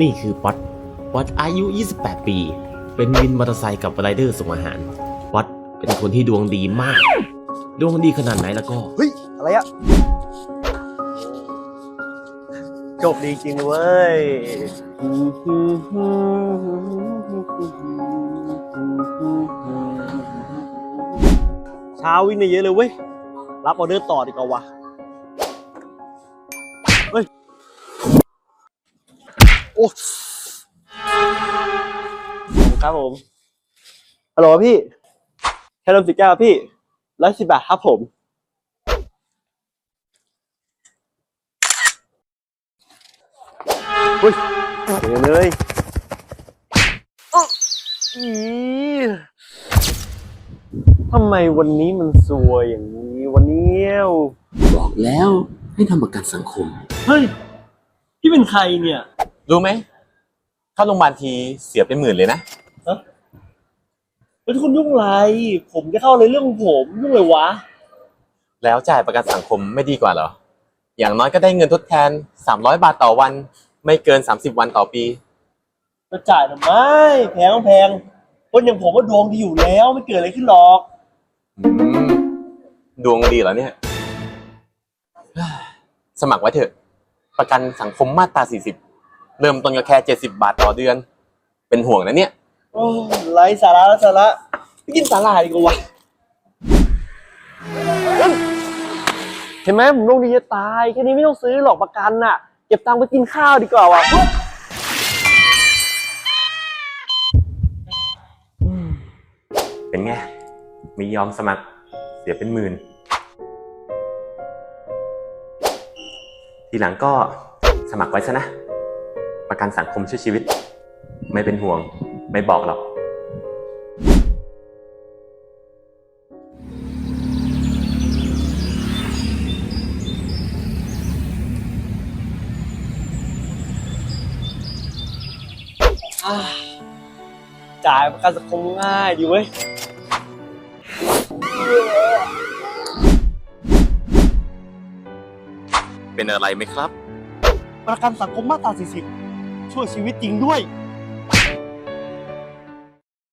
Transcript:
นี่คือป๊อตป๊อตอายุ 28 ปี เป็นวินมอเตอร์ไซค์กับไรเดอร์ส่งอาหารป๊อตเป็นคนที่ดวงดีมาก ดวงดีขนาดไหนแล้วก็ เฮ้ย อะไรอะจบดีจริงเว้ย เช้าวิ่งได้เยอะเลยเว้ย รับออเดอร์ต่อดีกว่าวะ อ้ครับผมฮัลโหลพี่แค่เริ่มสิบเก้าพี่ร้อยสิบบาทครับผมอุ้ยเดี๋ยวเลยอ๊ะอีทำไมวันนี้มันซวยอย่างนี้วันนี้บอกแล้วให้ทำประกันสังคม เฮ้ย พี่เป็นใครเนี่ย รู้ไหมเข้าโรงพยาบาลทีเสียเป็นหมื่นเลยนะเป็นคุณยุ่งไร ผมจะเข้าเลยเรื่องของผมยุ่งเลยวะ แล้วจ่ายประกันสังคมไม่ดีกว่าเหรอ อย่างน้อยก็ได้เงินทดแทน 300 บาทต่อวัน ไม่เกิน 30 วันต่อปี จะจ่ายทำไมแพงก็แพง คนอย่างผมก็ดวงดีอยู่แล้วไม่เกิดอะไรขึ้นหรอก อืมดวงดีเหรอเนี่ย สมัครไว้เถอะ ประกันสังคมมาตรา40 เริ่มต้นก็แค่ 70 บาทต่อเดือน เป็นห่วงนะเนี่ย โอ้ไร้สาระไร้สาระไปกินสาหร่ายดีกว่าวะเห็นไหมผมดวงดีจะตายแค่นี้ไม่ต้องซื้อหรอกประกันน่ะ เก็บตังค์ไปกินข้าวดีกว่าวะเป็นไง มียอมสมัครเสียเป็นหมื่น ทีหลังก็สมัครไว้ซะนะ ประกันสังคมช่วยชีวิต ไม่เป็นห่วง ไม่บอกหรอกจ่ายประกันสังคมง่ายดีเว้ย เป็นอะไรไหมครับ ประกันสังคมมาตรา40 ช่วยชีวิตจริงด้วย